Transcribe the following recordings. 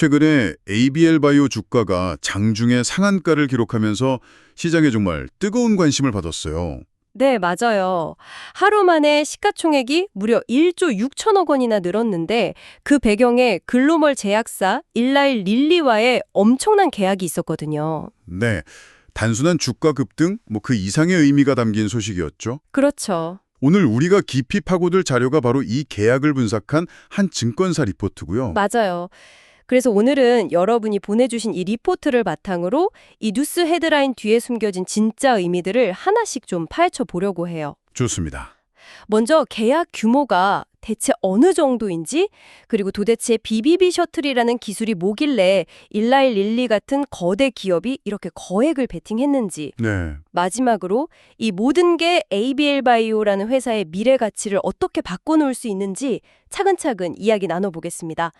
최근에 ABL 바이오 주가가 장중에 상한가를 기록하면서 시장에 정말 뜨거운 관심을 받았어요. 네, 맞아요. 하루 만에 시가총액이 무려 1조 6천억 원이나 늘었는데 그 배경에 글로벌 제약사 일라일 릴리와의 엄청난 계약이 있었거든요. 네. 단순한 주가 급등, 뭐 그 이상의 의미가 담긴 소식이었죠. 그렇죠. 오늘 우리가 깊이 파고들 자료가 바로 이 계약을 분석한 한 증권사 리포트고요. 맞아요. 그래서 오늘은 여러분이 보내주신 이 리포트를 바탕으로 이 뉴스 헤드라인 뒤에 숨겨진 진짜 의미들을 하나씩 좀 파헤쳐 보려고 해요. 좋습니다. 먼저 계약 규모가 대체 어느 정도인지 그리고 도대체 BBB 셔틀이라는 기술이 뭐길래 일라일 릴리 같은 거대 기업이 이렇게 거액을 베팅했는지 네. 마지막으로 이 모든 게 ABL 바이오라는 회사의 미래 가치를 어떻게 바꿔놓을 수 있는지 차근차근 이야기 나눠보겠습니다.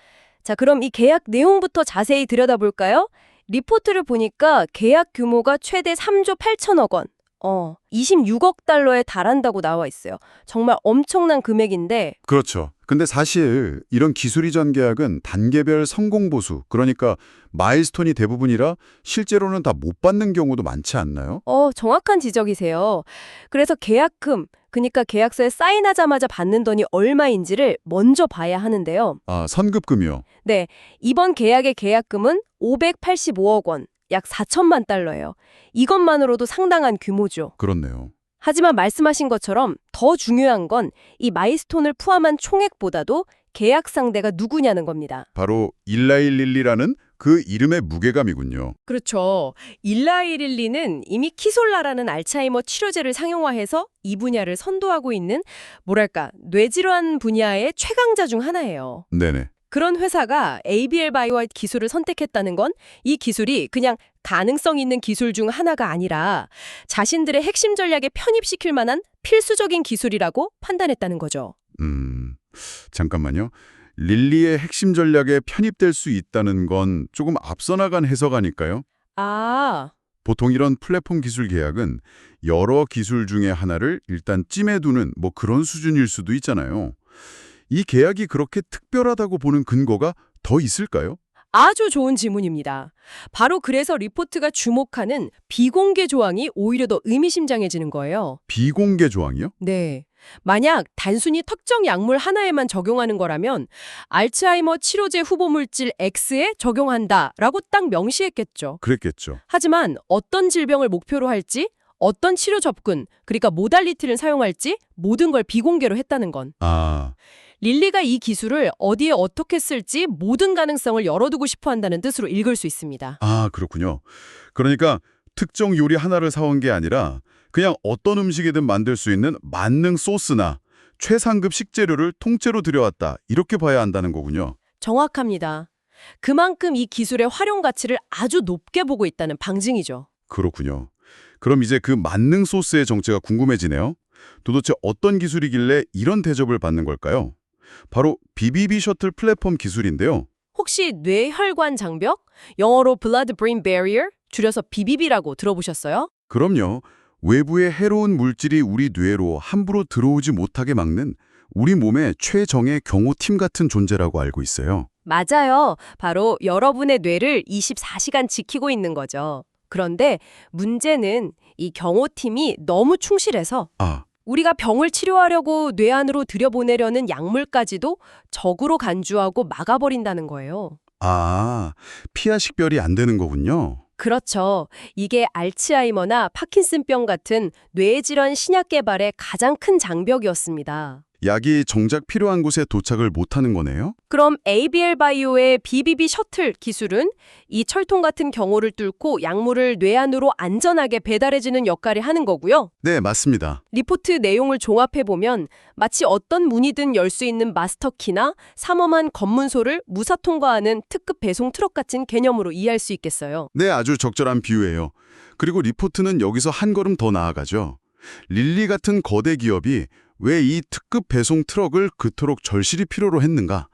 자, 그럼 이 계약 내용부터 자세히 들여다볼까요? 리포트를 보니까 계약 규모가 최대 3조 8천억 원, 어, 26억 달러에 달한다고 나와 있어요. 정말 엄청난 금액인데 그렇죠. 근데 사실 이런 기술 이전 계약은 단계별 성공 보수, 그러니까 마일스톤이 대부분이라 실제로는 다 못 받는 경우도 많지 않나요? 어, 정확한 지적이세요. 그래서 계약금, 그러니까 계약서에 사인하자마자 받는 돈이 얼마인지를 먼저 봐야 하는데요. 아, 선급금이요. 네, 이번 계약의 계약금은 585억 원, 약 4천만 달러예요. 이것만으로도 상당한 규모죠. 그렇네요. 하지만 말씀하신 것처럼 더 중요한 건 이 마이스톤을 포함한 총액보다도 계약 상대가 누구냐는 겁니다. 바로 일라일릴리라는 그 이름의 무게감이군요. 그렇죠. 일라이릴리는 이미 키솔라라는 알츠하이머 치료제를 상용화해서 이 분야를 선도하고 있는 뭐랄까 뇌질환 분야의 최강자 중 하나예요. 네네. 그런 회사가 ABL 바이오와 기술을 선택했다는 건 이 기술이 그냥 가능성 있는 기술 중 하나가 아니라 자신들의 핵심 전략에 편입시킬 만한 필수적인 기술이라고 판단했다는 거죠. 음, 잠깐만요. 릴리의 핵심 전략에 편입될 수 있다는 건 조금 앞서 나간 해석 아닐까요? 아, 보통 이런 플랫폼 기술 계약은 여러 기술 중에 하나를 일단 찜해두는 뭐 그런 수준일 수도 있잖아요. 이 계약이 그렇게 특별하다고 보는 근거가 더 있을까요? 아주 좋은 질문입니다. 바로 그래서 리포트가 주목하는 비공개 조항이 오히려 더 의미심장해지는 거예요. 비공개 조항이요? 네. 만약 단순히 특정 약물 하나에만 적용하는 거라면 알츠하이머 치료제 후보 물질 X에 적용한다라고 딱 명시했겠죠. 그랬겠죠. 하지만 어떤 질병을 목표로 할지, 어떤 치료 접근, 그러니까 모달리티를 사용할지 모든 걸 비공개로 했다는 건 아, 릴리가 이 기술을 어디에 어떻게 쓸지 모든 가능성을 열어두고 싶어 한다는 뜻으로 읽을 수 있습니다. 아 그렇군요. 그러니까 특정 요리 하나를 사온 게 아니라 그냥 어떤 음식이든 만들 수 있는 만능 소스나 최상급 식재료를 통째로 들여왔다 이렇게 봐야 한다는 거군요. 정확합니다. 그만큼 이 기술의 활용 가치를 아주 높게 보고 있다는 방증이죠. 그렇군요. 그럼 이제 그 만능 소스의 정체가 궁금해지네요. 도대체 어떤 기술이길래 이런 대접을 받는 걸까요? 바로 BBB 셔틀 플랫폼 기술인데요. 혹시 뇌혈관 장벽? 영어로 blood-brain barrier? 줄여서 BBB라고 들어보셨어요? 그럼요. 외부의 해로운 물질이 우리 뇌로 함부로 들어오지 못하게 막는 우리 몸의 최정의 경호팀 같은 존재라고 알고 있어요. 맞아요. 바로 여러분의 뇌를 24시간 지키고 있는 거죠. 그런데 문제는 이 경호팀이 너무 충실해서 아, 우리가 병을 치료하려고 뇌 안으로 들여보내려는 약물까지도 적으로 간주하고 막아버린다는 거예요. 아, 피하 식별이 안 되는 거군요. 그렇죠. 이게 알츠하이머나 파킨슨병 같은 뇌질환 신약 개발의 가장 큰 장벽이었습니다. 약이 정작 필요한 곳에 도착을 못하는 거네요? 그럼 ABL 바이오의 BBB 셔틀 기술은 이 철통 같은 경호를 뚫고 약물을 뇌 안으로 안전하게 배달해주는 역할을 하는 거고요. 네, 맞습니다. 리포트 내용을 종합해보면 마치 어떤 문이든 열 수 있는 마스터키나 삼엄한 검문소를 무사 통과하는 특급 배송 트럭 같은 개념으로 이해할 수 있겠어요. 네, 아주 적절한 비유예요. 그리고 리포트는 여기서 한 걸음 더 나아가죠. 릴리 같은 거대 기업이 왜 이 특급 배송 트럭을 그토록 절실히 필요로 했는가?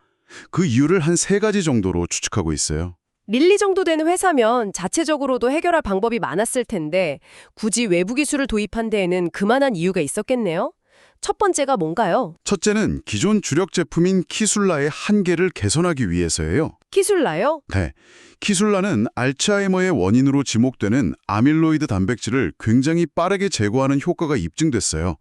그 이유를 한 세 가지 정도로 추측하고 있어요. 릴리 정도 되는 회사면 자체적으로도 해결할 방법이 많았을 텐데 굳이 외부 기술을 도입한 데에는 그만한 이유가 있었겠네요. 첫 번째가 뭔가요? 첫째는 기존 주력 제품인 키술라의 한계를 개선하기 위해서예요. 키술라요? 네. 키술라는 알츠하이머의 원인으로 지목되는 아밀로이드 단백질을 굉장히 빠르게 제거하는 효과가 입증됐어요.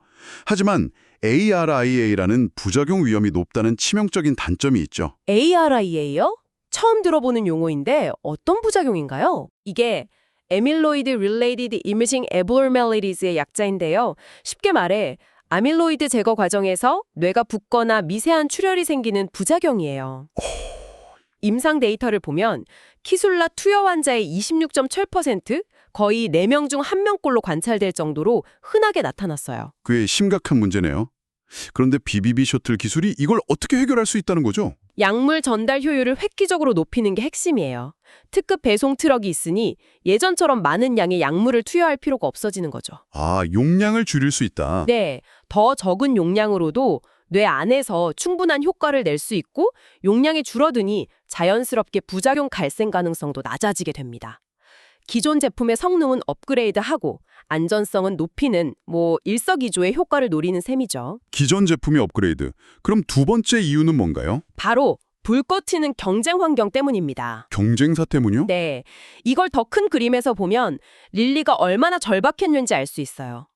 하지만 ARIA라는 부작용 위험이 높다는 치명적인 단점이 있죠. ARIA요? 처음 들어보는 용어인데 어떤 부작용인가요? 이게 Amyloid Related Imaging Abnormalities,의 약자인데요. 쉽게 말해 아밀로이드 제거 과정에서 뇌가 붓거나 미세한 출혈이 생기는 부작용이에요. 임상 데이터를 보면 키술라 투여 환자의 26.7% 거의 4명 중 1명꼴로 관찰될 정도로 흔하게 나타났어요. 꽤 심각한 문제네요. 그런데 BBB 셔틀 기술이 이걸 어떻게 해결할 수 있다는 거죠? 약물 전달 효율을 획기적으로 높이는 게 핵심이에요. 특급 배송 트럭이 있으니 예전처럼 많은 양의 약물을 투여할 필요가 없어지는 거죠. 아, 용량을 줄일 수 있다. 네, 더 적은 용량으로도 뇌 안에서 충분한 효과를 낼 수 있고 용량이 줄어드니 자연스럽게 부작용 발생 가능성도 낮아지게 됩니다. 기존 제품의 성능은 업그레이드하고 안전성은 높이는 뭐 일석이조의 효과를 노리는 셈이죠. 기존 제품의 업그레이드. 그럼 두 번째 이유는 뭔가요? 바로 불꽃 튀는 경쟁 환경 때문입니다. 경쟁사 때문이요? 네, 이걸 더 큰 그림에서 보면 릴리가 얼마나 절박했는지 알 수 있어요.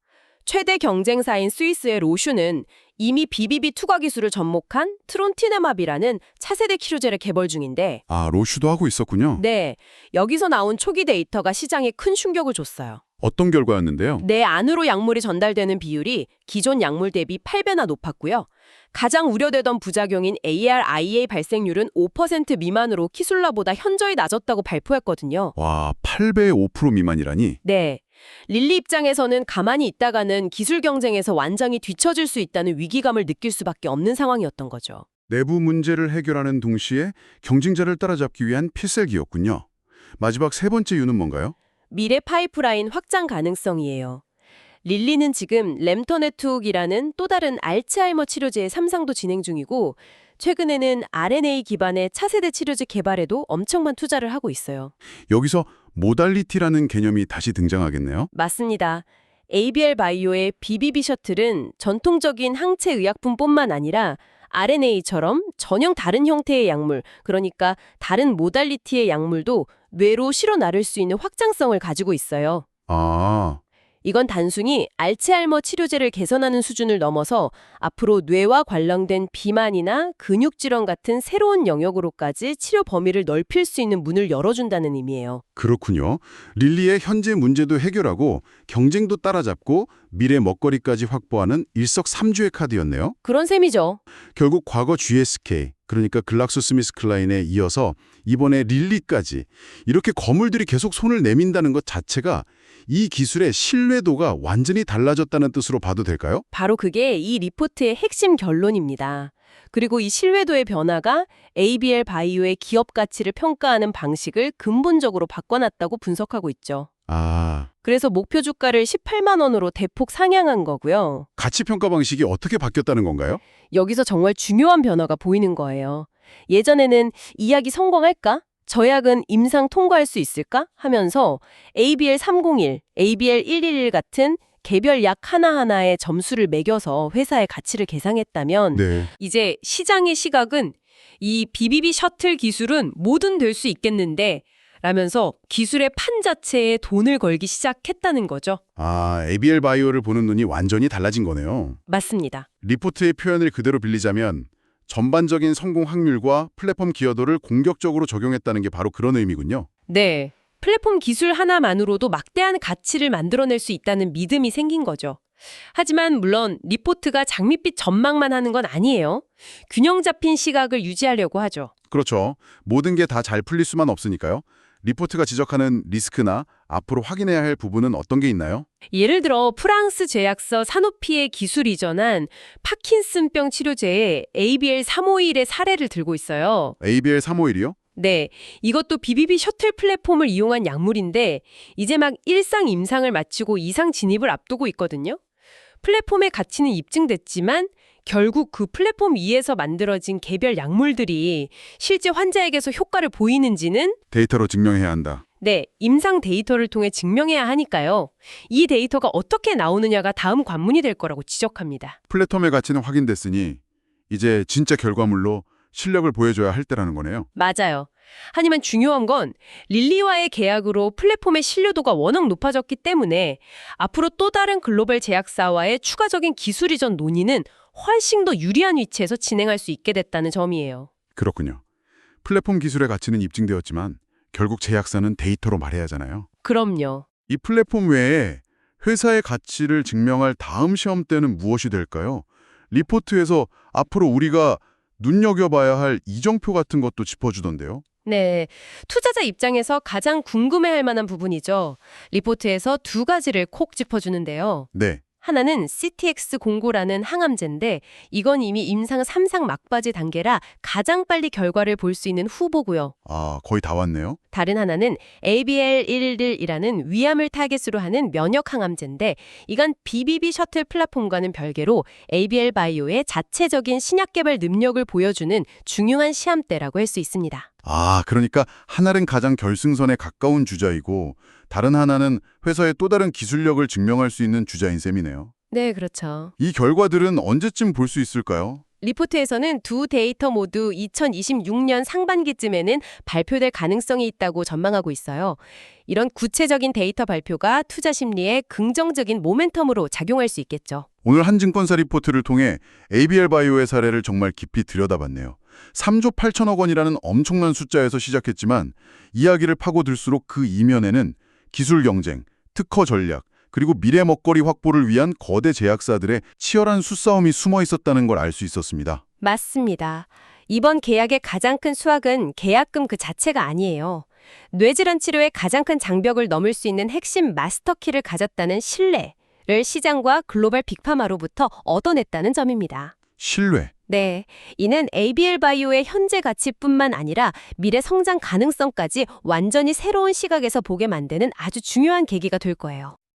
최대 경쟁사인 스위스의 로슈는 이미 BBB 투과 기술을 접목한 트론티네맙이라는 차세대 치료제를 개발 중인데 아, 로슈도 하고 있었군요. 네, 여기서 나온 초기 데이터가 시장에 큰 충격을 줬어요. 어떤 결과였는데요? 뇌 안으로 약물이 전달되는 비율이 기존 약물 대비 8배나 높았고요. 가장 우려되던 부작용인 ARIA 발생률은 5% 미만으로 키술라보다 현저히 낮았다고 발표했거든요. 와, 8배 5% 미만이라니. 네. 릴리 입장에서는 가만히 있다가는 기술 경쟁에서 완전히 뒤처질 수 있다는 위기감을 느낄 수밖에 없는 상황이었던 거죠. 내부 문제를 해결하는 동시에 경쟁자를 따라잡기 위한 필살기였군요. 마지막 세 번째 이유는 뭔가요? 미래 파이프라인 확장 가능성이에요. 릴리는 지금 램터네트웍이라는 또 다른 알츠하이머 치료제의 3상도 진행 중이고 최근에는 RNA 기반의 차세대 치료제 개발에도 엄청난 투자를 하고 있어요. 여기서 모달리티라는 개념이 다시 등장하겠네요. 맞습니다. ABL 바이오의 BBB 셔틀은 전통적인 항체 의약품뿐만 아니라 RNA처럼 전형 다른 형태의 약물, 그러니까 다른 모달리티의 약물도 뇌로 실어 나를 수 있는 확장성을 가지고 있어요. 아, 이건 단순히 알츠하이머 치료제를 개선하는 수준을 넘어서 앞으로 뇌와 관련된 비만이나 근육 질환 같은 새로운 영역으로까지 치료 범위를 넓힐 수 있는 문을 열어준다는 의미예요. 그렇군요. 릴리의 현재 문제도 해결하고 경쟁도 따라잡고 미래 먹거리까지 확보하는 일석삼조의 카드였네요. 그런 셈이죠. 결국 과거 GSK, 그러니까 글락소스미스 클라인에 이어서 이번에 릴리까지 이렇게 거물들이 계속 손을 내민다는 것 자체가 이 기술의 신뢰도가 완전히 달라졌다는 뜻으로 봐도 될까요? 바로 그게 이 리포트의 핵심 결론입니다. 그리고 이 신뢰도의 변화가 ABL 바이오의 기업 가치를 평가하는 방식을 근본적으로 바꿔놨다고 분석하고 있죠. 아, 그래서 목표 주가를 18만 원으로 대폭 상향한 거고요. 가치 평가 방식이 어떻게 바뀌었다는 건가요? 여기서 정말 중요한 변화가 보이는 거예요. 예전에는 이 약이 성공할까? 저 약은 임상 통과할 수 있을까? 하면서 ABL 301, ABL 111 같은 개별 약 하나하나의 점수를 매겨서 회사의 가치를 계상했다면 네. 이제 시장의 시각은 이 BBB 셔틀 기술은 뭐든 될 수 있겠는데 라면서 기술의 판 자체에 돈을 걸기 시작했다는 거죠. 아, ABL 바이오를 보는 눈이 완전히 달라진 거네요. 맞습니다. 리포트의 표현을 그대로 빌리자면 전반적인 성공 확률과 플랫폼 기여도를 공격적으로 적용했다는 게 바로 그런 의미군요. 네. 플랫폼 기술 하나만으로도 막대한 가치를 만들어낼 수 있다는 믿음이 생긴 거죠. 하지만 물론 리포트가 장밋빛 전망만 하는 건 아니에요. 균형 잡힌 시각을 유지하려고 하죠. 그렇죠. 모든 게 다 잘 풀릴 수만 없으니까요. 리포트가 지적하는 리스크나 앞으로 확인해야 할 부분은 어떤 게 있나요? 예를 들어 프랑스 제약사 사노피의 기술 이전한 파킨슨병 치료제의 ABL 351의 사례를 들고 있어요. ABL 351이요? 네, 이것도 BBB 셔틀 플랫폼을 이용한 약물인데 이제 막 일상 임상을 마치고 이상 진입을 앞두고 있거든요. 플랫폼의 가치는 입증됐지만 결국 그 플랫폼 위에서 만들어진 개별 약물들이 실제 환자에게서 효과를 보이는지는 데이터로 증명해야 한다. 네, 임상 데이터를 통해 증명해야 하니까요. 이 데이터가 어떻게 나오느냐가 다음 관문이 될 거라고 지적합니다. 플랫폼의 가치는 확인됐으니 이제 진짜 결과물로 실력을 보여줘야 할 때라는 거네요. 맞아요. 하지만 중요한 건 릴리와의 계약으로 플랫폼의 신뢰도가 워낙 높아졌기 때문에 앞으로 또 다른 글로벌 제약사와의 추가적인 기술 이전 논의는 훨씬 더 유리한 위치에서 진행할 수 있게 됐다는 점이에요. 그렇군요. 플랫폼 기술의 가치는 입증되었지만 결국 제약사는 데이터로 말해야 하잖아요. 그럼요. 이 플랫폼 외에 회사의 가치를 증명할 다음 시험대는 무엇이 될까요? 리포트에서 앞으로 우리가 눈여겨봐야 할 이정표 같은 것도 짚어주던데요. 네, 투자자 입장에서 가장 궁금해할 만한 부분이죠. 리포트에서 두 가지를 콕 짚어주는데요. 네, 하나는 CTX 공고라는 항암제인데 이건 이미 임상 3상 막바지 단계라 가장 빨리 결과를 볼 수 있는 후보고요. 아 거의 다 왔네요. 다른 하나는 ABL11이라는 위암을 타겟으로 하는 면역 항암제인데 이건 BBB 셔틀 플랫폼과는 별개로 ABL 바이오의 자체적인 신약 개발 능력을 보여주는 중요한 시험대라고 할 수 있습니다. 아 그러니까 하나는 가장 결승선에 가까운 주자이고 다른 하나는 회사의 또 다른 기술력을 증명할 수 있는 주자인 셈이네요. 네, 그렇죠. 이 결과들은 언제쯤 볼 수 있을까요? 리포트에서는 두 데이터 모두 2026년 상반기쯤에는 발표될 가능성이 있다고 전망하고 있어요. 이런 구체적인 데이터 발표가 투자 심리에 긍정적인 모멘텀으로 작용할 수 있겠죠. 오늘 한 증권사 리포트를 통해 ABL 바이오의 사례를 정말 깊이 들여다봤네요. 3조 8천억 원이라는 엄청난 숫자에서 시작했지만 이야기를 파고들수록 그 이면에는 기술 경쟁, 특허 전략, 그리고 미래 먹거리 확보를 위한 거대 제약사들의 치열한 수싸움이 숨어 있었다는 걸 알 수 있었습니다. 맞습니다. 이번 계약의 가장 큰 수확은 계약금 그 자체가 아니에요. 뇌질환 치료의 가장 큰 장벽을 넘을 수 있는 핵심 마스터키를 가졌다는 신뢰를 시장과 글로벌 빅파마로부터 얻어냈다는 점입니다. 신뢰. 네, 이는 ABL 바이오의 현재 가치뿐만 아니라 미래 성장 가능성까지 완전히 새로운 시각에서 보게 만드는 아주 중요한 계기가 될 거예요.